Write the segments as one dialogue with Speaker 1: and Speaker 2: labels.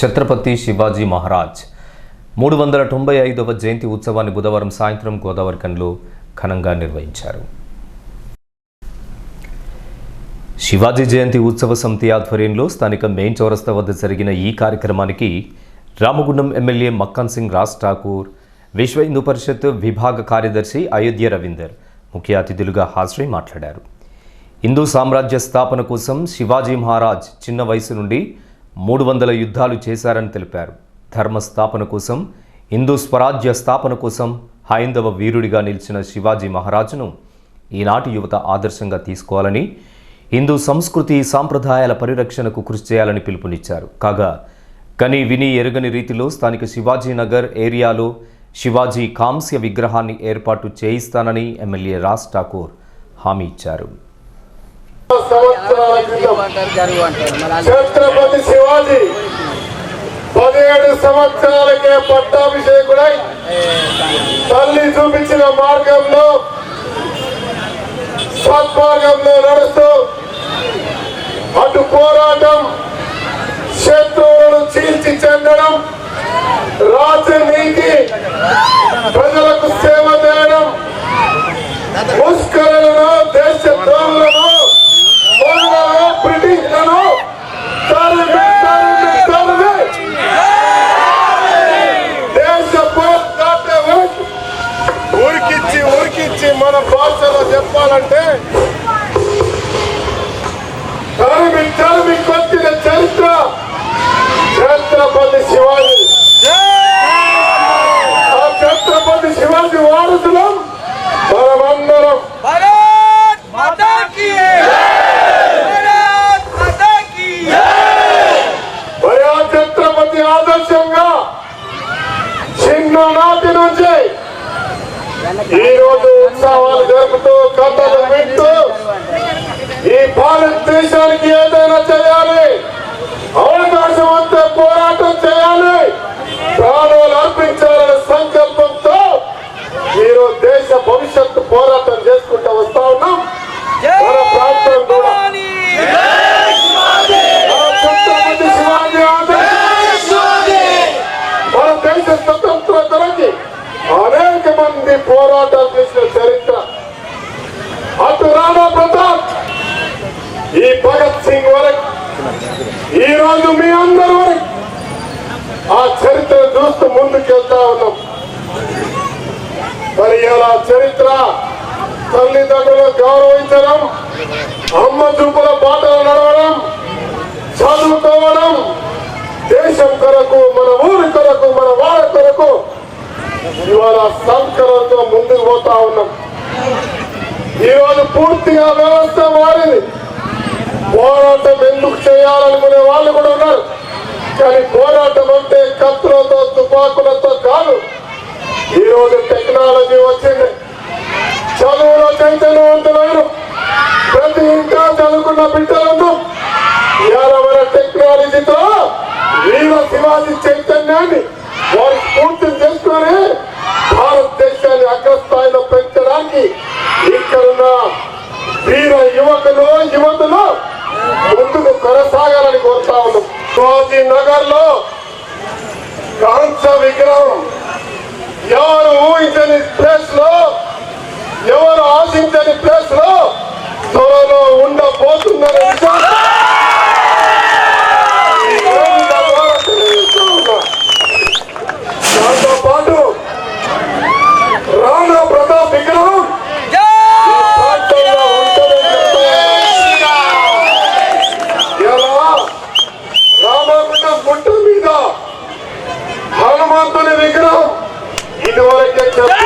Speaker 1: ఛత్రపతి శివాజీ మహారాజ్. మూడు వందల తొంభై ఐదవ జయంతి ఉత్సవాన్ని బుధవారం సాయంత్రం గోదావరి కండ్లు ఘనంగా నిర్వహించారు. శివాజీ జయంతి ఉత్సవ సమితి ఆధ్వర్యంలో స్థానిక మెయిన్ చౌరస్తా వద్ద జరిగిన ఈ కార్యక్రమానికి రామగుండం ఎమ్మెల్యే మక్కన్ సింగ్ రాజ్ ఠాకూర్ విశ్వ హిందూ పరిషత్ విభాగ కార్యదర్శి అయోధ్య రవీందర్ ముఖ్య అతిథులుగా హాజరై మాట్లాడారు. హిందూ సామ్రాజ్య స్థాపన కోసం శివాజీ మహారాజ్ చిన్న వయసు నుండి మూడు వందల యుద్ధాలు చేశారని తెలిపారు. ధర్మ స్థాపన కోసం హిందూ స్వరాజ్య స్థాపన కోసం హైందవ వీరుడిగా నిలిచిన శివాజీ మహారాజును ఈనాటి యువత ఆదర్శంగా తీసుకోవాలని హిందూ సంస్కృతి సాంప్రదాయాల పరిరక్షణకు కృషి చేయాలని పిలుపునిచ్చారు. కాగా కని విని ఎరుగని రీతిలో స్థానిక శివాజీనగర్ ఏరియాలో శివాజీ కాంస్య విగ్రహాన్ని ఏర్పాటు చేయిస్తానని ఎమ్మెల్యే రాజ్ ఠాకూర్ హామీ ఇచ్చారు.
Speaker 2: సంవత్సరాల క్రితం ఛత్రపతి శివాజీ పదిహేడు సంవత్సరాలకే పట్టాభిషేకుడై తల్లి చూపించిన మార్గంలో సత్మార్గంలో నడుస్తూ అటు పోరాటం శత్రువులను చీల్చి చెందడం రాజనీతి ప్రజలకు మన భాషలో చెప్పాలంటే తరిమి తరిమి కొట్టిన చరిత్ర. ఛత్రపతి శివాజీ. ఆ ఛత్రపతి శివాజీ వారసులం మనమందరం.
Speaker 3: భారత్ మాతా కీ భారత్ మాతా కీ
Speaker 2: మరి ఆ ఛత్రపతి ఆదర్శంగా చిన్ననాటి నుంచి ఈ రోజు ఉత్సవాలు జరుపుతూ కథలు వింటూ ఈ భారతదేశానికి ఏదైనా చేయాలి అవకాశం అంతా పోరాటం చేయాలి. ప్రాణాలు అర్పించాలనే సంకల్పంతో ఈరోజు దేశ భవిష్యత్తు పోరాటం చేసుకుంటూ వస్తా ఉన్నాం మన ప్రాంతం కూడా ఆ ఛత్రపతి శివాజీ ఆదర్శం మన దేశ స్వతంత్రతలకి అనేక మంది పోరాటాలు చేసిన చరిత్ర అటు రాణా ప్రతాప్ ఈ భగత్ సింగ్ వరకు ఈ రోజు మీ అందరి వరకు ఆ చరిత్ర చూస్తూ ముందుకెళ్తా ఉన్నాం. మరి ఇలా చరిత్ర తల్లిదండ్రులను గౌరవించడం అమ్మ చూపుల బాటలు నడవడం చదువుకోవడం దేశం కొరకు మన ఊరి కొరకు మన వాళ్ళ కొరకు ఇవాళ సంస్కరణతో ముందుకు పోతా ఉన్నాం. ఈరోజు పూర్తిగా వ్యవస్థ మారింది. పోరాటం ఎందుకు చేయాలనుకునే వాళ్ళు కూడా ఉన్నారు. కానీ పోరాటం అంటే కత్తులతో తుపాకులతో కాదు. ఈరోజు టెక్నాలజీ వచ్చింది. చదువులో చైతన్యవంతులైన ప్రతి ఇంకా చదువుకున్న బిడ్డలను ఎవరెవర టెక్నాలజీతో వీర శివాజీ చైతన్యాన్ని వారి స్ఫూర్తిని చేసుకుని భారతదేశాన్ని అగ్రస్థాయిలో పెంచడానికి ఇక్కడున్న వీర యువకులు యువతులు ముందుకు కొనసాగాలని కోరుతా ఉన్నాం. శివాజీ నగర్లో కాంస విగ్రహం ఎవరు ఊహించని
Speaker 4: வேண்டும்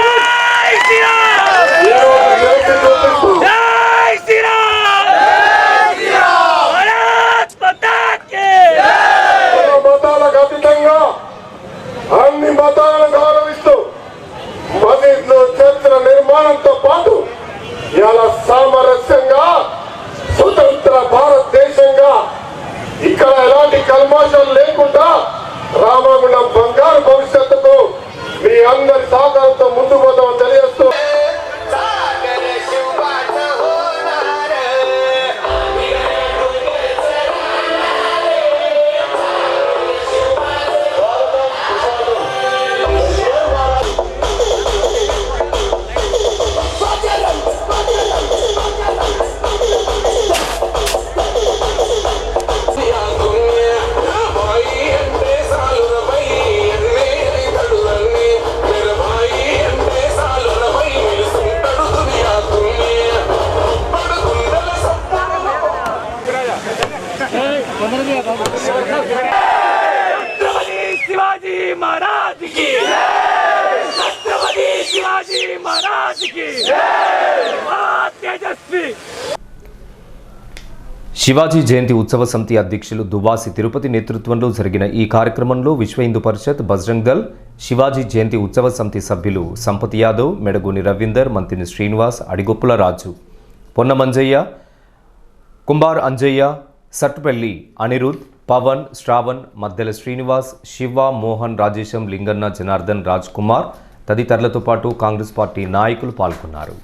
Speaker 1: శివాజీ జయంతి ఉత్సవ సమితి అధ్యక్షులు దువాసి తిరుపతి నేతృత్వంలో జరిగిన ఈ కార్యక్రమంలో విశ్వ హిందూ పరిషత్ బజరంగ్ దల్ శివాజీ జయంతి ఉత్సవ సమితి సభ్యులు సంపత్ యాదవ్ మెడగూని రవీందర్ మంతిని శ్రీనివాస్ అడిగొప్పుల రాజు పొన్నమంజయ్య కుంబార్ అంజయ్య సట్టుపల్లి అనిరుద్ పవన్ శ్రావణ్ మద్దెల శ్రీనివాస్ శివ మోహన్ రాజేశం లింగన్న జనార్దన్ రాజ్ కుమార్ తదితరులతో పాటు కాంగ్రెస్ పార్టీ నాయకులు పాల్గొన్నారు.